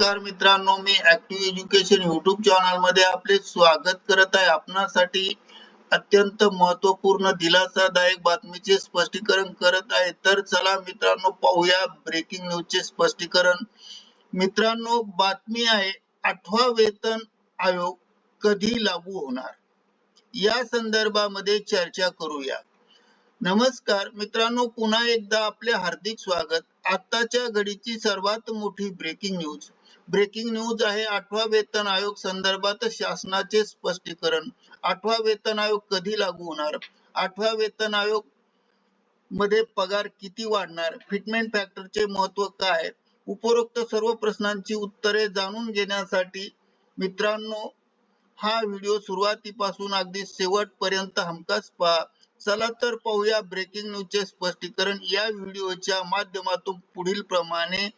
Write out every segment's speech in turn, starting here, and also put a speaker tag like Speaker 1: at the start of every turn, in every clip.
Speaker 1: नमस्कार मित्रांनो मी ऍक्टिव्ह एज्युकेशन युट्यूब चॅनलमध्ये आपले स्वागत करत आहे. आपणासाठी अत्यंत महत्त्वपूर्ण दिलासादायक बातमीचे स्पष्टीकरण करत आहे. तर चला मित्रांनो पाहूया ब्रेकिंग न्यूजचे स्पष्टीकरण. मित्रांनो बातमी आहे आठवा वेतन आयोग कधी लागू होणार? या संदर्भामध्ये चर्चा करूया. नमस्कार मित्रांनो पुन्हा एकदा आपले हार्दिक स्वागत. आताच्या घडीची सर्वात मोठी ब्रेकिंग न्यूज ब्रेकिंग न्यूज आहे. आठवा वेतन आयोग संदर्भात शासनाचे स्पष्टीकरण. आठवा वेतन आयोग कधी लागू होणार? आठवा वेतन आयोगमध्ये पगार किती वाढणार? फिटमेंट फॅक्टरचे महत्त्व काय? उपरोक्त सर्व प्रश्नांची उत्तरे जाणून घेण्यासाठी मित्रांनो हा व्हिडिओ सुरुवातीपासून अगदी शेवटपर्यंत हमखास पहा. चला तर पाहूया ब्रेकिंग न्यूजचे स्पष्टीकरण. या व्हिडिओच्या माध्यमातून पुढील प्रमाणे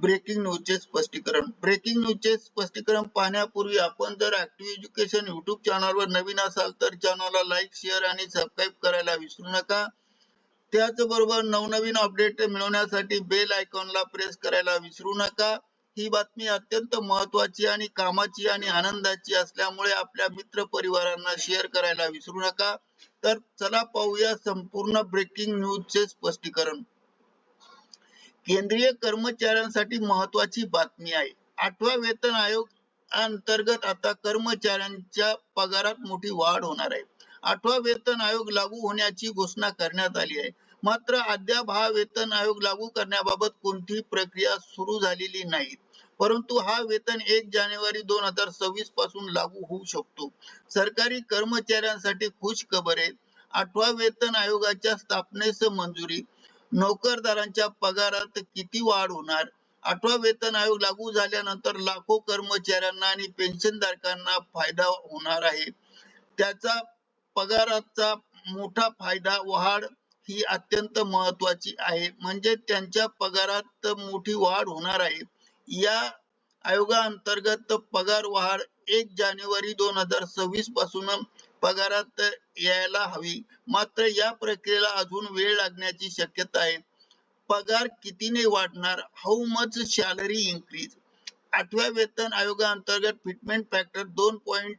Speaker 1: ब्रेकिंग न्यूजचे स्पष्टीकरण. ब्रेकिंग न्यूजचे स्पष्टीकरण पाहण्यापूर्वी आपण जर ऍक्टिव्ह एज्युकेशन युट्यूब चॅनलवर नवीन असाल तर चॅनलला लाईक शेअर आणि सबस्क्राईब करायला विसरू नका. त्याचबरोबर नवनवीन अपडेट मिळवण्यासाठी बेल आयकॉनला प्रेस करायला विसरू नका. ही बातमी अत्यंत महत्वाची आणि कामाची आणि आनंदाची असल्यामुळे आपल्या मित्र परिवारांना शेअर करायला विसरू नका. तर चला पाहूया संपूर्ण ब्रेकिंग न्यूजचे स्पष्टीकरण. केंद्रीय कर्मचाऱ्यांसाठी महत्वाची बातमी आहे. आठवा वेतन आयोग अंतर्गत आता कर्मचाऱ्यांच्या पगारात मोठी वाढ होणार आहे. आठवा वेतन आयोग लागू होण्याची घोषणा करण्यात आली आहे. मात्र अद्याप हा वेतन आयोग लागू करण्याबाबत कोणतीही प्रक्रिया सुरू झालेली नाही. परंतु हा वेतन एक जानेवारी दोन हजार सव्वीसपासून लागू होऊ शकतो. सरकारी कर्मचाऱ्यांसाठी खुश खबर आहे. आठवा वेतन आयोगाच्या स्थापनेस मंजुरी नोकरदारांच्या पगारात किती वाढ होणार? आठवा वेतन आयोग लागू झाल्यानंतर लाखो कर्मचाऱ्यांना आणि पेन्शनधारकांना फायदा होणार आहे. त्याचा पगाराचा मोठा फायदा वाढ ही अत्यंत महत्वाची आहे. म्हणजे त्यांच्या पगारात मोठी वाढ होणार आहे. या आयोगाअंतर्गत पगार वाढ एक जानेवारी दोन हजार सव्वीसपासून पगारात यायला हवी. मात्र या प्रक्रियेला अजून वेळ लागण्याची शक्यता आहे. पगार कितीने वाढणार? हाऊ मच सॅलरी इन्क्रीज आठव्या वेतन आयोगाअंतर्गत फिटमेंट फॅक्टर दोन पॉईंट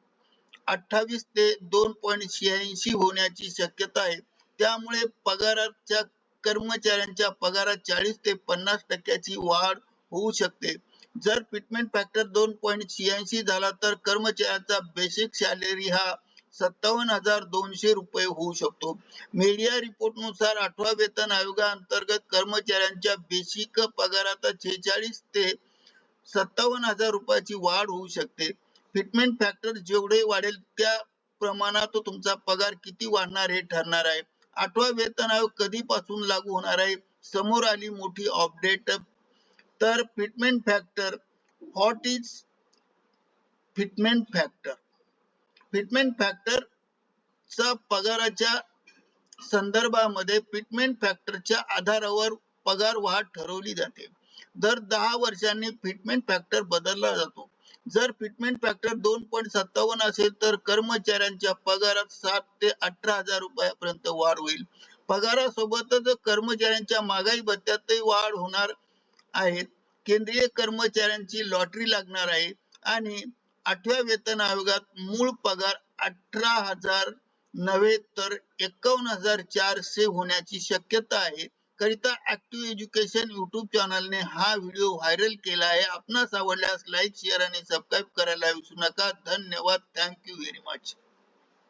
Speaker 1: अठ्ठावीस ते दोन पॉईंट शहाऐंशी होण्याची शक्यता आहे. त्यामुळे पगाराच्या कर्मचाऱ्यांच्या पगारात चाळीस ते पन्नास टक्क्याची वाढ होऊ शकते. जर फिटमेंट फॅक्टर दोन पॉईंट शहाऐंशी झाला तर कर्मचाऱ्याचा बेसिक सॅलरी हा सत्तावन्न हजार दोनशे रुपये होऊ शकतो. मीडिया रिपोर्टनुसार आठवा वेतन आयोगाअंतर्गत कर्मचाऱ्यांच्या बेसिक पगारात छेचाळीस ते सत्तावन्न हजार रुपयाची वाढ होऊ शकते. फिटमेंट फॅक्टर जेवढे वाढेल त्या प्रमाणात तुमचा पगार किती वाढणार हे ठरणार आहे. आठवा वेतन आयोग कधीपासून लागू होणार आहे? समोर आली मोठी अपडेट तर fitment factor what is fitment factor fitment factor चा पगाराच्या संदर्भामध्ये फिटमेंट फॅक्टरच्या आधारावर पगार वाढ ठरवली जाते. दर दहा वर्षांनी फिटमेंट फॅक्टर बदलला जातो. जर फिटमेंट फॅक्टर दोन पॉईंट सत्तावन्न असेल तर कर्मचाऱ्यांच्या पगारात सात ते अठरा हजार रुपयापर्यंत वाढ होईल. पगारासोबतच कर्मचाऱ्यांच्या महागाई भत्त्यातही वाढ होणार आहे. केंद्रीय कर्मचाऱ्यांची लॉटरी लागणार आहे आणि आठव्या वेतन आयोगात मूळ पगार अठरा हजार नव्हे तर एकावन्न हजार चारशे होण्याची शक्यता आहे. करिता ऍक्टिव्ह एज्युकेशन युट्यूब चॅनलने हा व्हिडिओ व्हायरल केला आहे. आपणास आवडल्यास लाईक शेअर आणि सबस्क्राईब करायला विसरू नका. धन्यवाद. Thank you very much